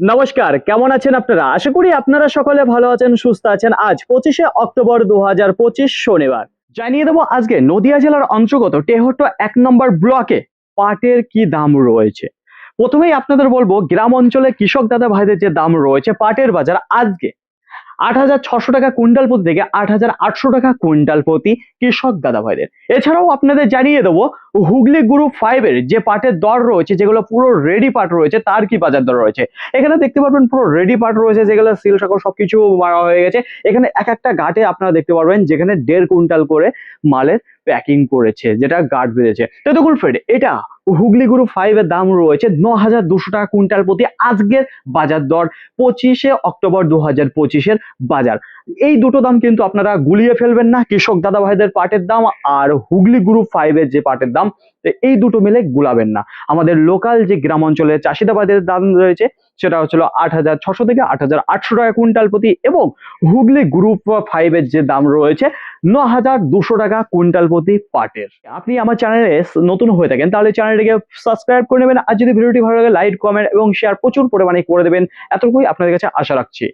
নমস্কার, কেমন আছেন আপনারা? আশা করি আপনারা সকলে ভালো আছেন, সুস্থ আছেন। আজ পঁচিশে অক্টোবর দু শনিবার। জানিয়ে দেবো আজকে নদিয়া জেলার অন্তর্গত টেহট্ট এক নম্বর ব্লকে পাটের কি দাম রয়েছে? প্রথমেই আপনাদের বলব, গ্রাম অঞ্চলে কৃষক দাদা ভাইদের যে দাম রয়েছে পাটের বাজার আজকে আট হাজার ছশো টাকা কুইন্টাল প্রতি থেকে আট হাজার আটশো টাকা কুইন্টাল প্রতি কৃষক দাদা ভাইদের এছাড়াও আপনাদের জানিয়ে দেবো, হুগলি গ্রুপ ফাইভের যে পাটের দর রয়েছে, যেগুলো পুরো রেডি পাট রয়েছে, তার কি বাজার দর রয়েছে? এখানে দেখতে পারবেন পুরো রেডি পাট রয়েছে, যেগুলো সিল সাকর সবকিছু মারা হয়ে গেছে। এখানে এক একটা ঘাটে আপনারা দেখতে পারবেন, যেখানে দেড় কুইন্টাল করে মালের প্যাকিং করেছে, যেটা গার্ড বেঁধেছে। তো দেখুন ফ্রেন্ড এটা হুগলি গ্রুপ ফাইভ এর দাম রয়েছে ন হাজার দুশো টাকা কুইন্টাল প্রতি আজকের বাজার দর পঁচিশে অক্টোবর দু হাজার পঁচিশের বাজার। এই দুটো দাম কিন্তু আপনারা গুলিয়ে ফেলবেন না, কৃষক দাদা ভাইদের পাটের দাম আর হুগলি গ্রুপ ফাইভ এর যে পাটের দাম এই দুটো মিলে গুলাবেন না। আমাদের লোকাল যে গ্রাম অঞ্চলের চাষিদাবাদের দাম রয়েছে, সেটা হচ্ছিল আট হাজার ছশো থেকে আট হাজার আটশো টাকা কুইন্টাল প্রতি এবং হুগলি গ্রুপ ফাইভ এর যে দাম রয়েছে ন হাজার দুশো টাকা কুইন্টাল প্রতি পাটের। আপনি আমার চ্যানেলে নতুন হয়ে থাকেন, তাহলে চ্যানেলটিকে সাবস্ক্রাইব করে নেবেন। আর যদি ভিডিওটি ভালো লাগে, লাইক, কমেন্ট এবং শেয়ার প্রচুর পরিমাণে করে দেবেন। এতটুকুই আপনাদের কাছে আশা রাখছি।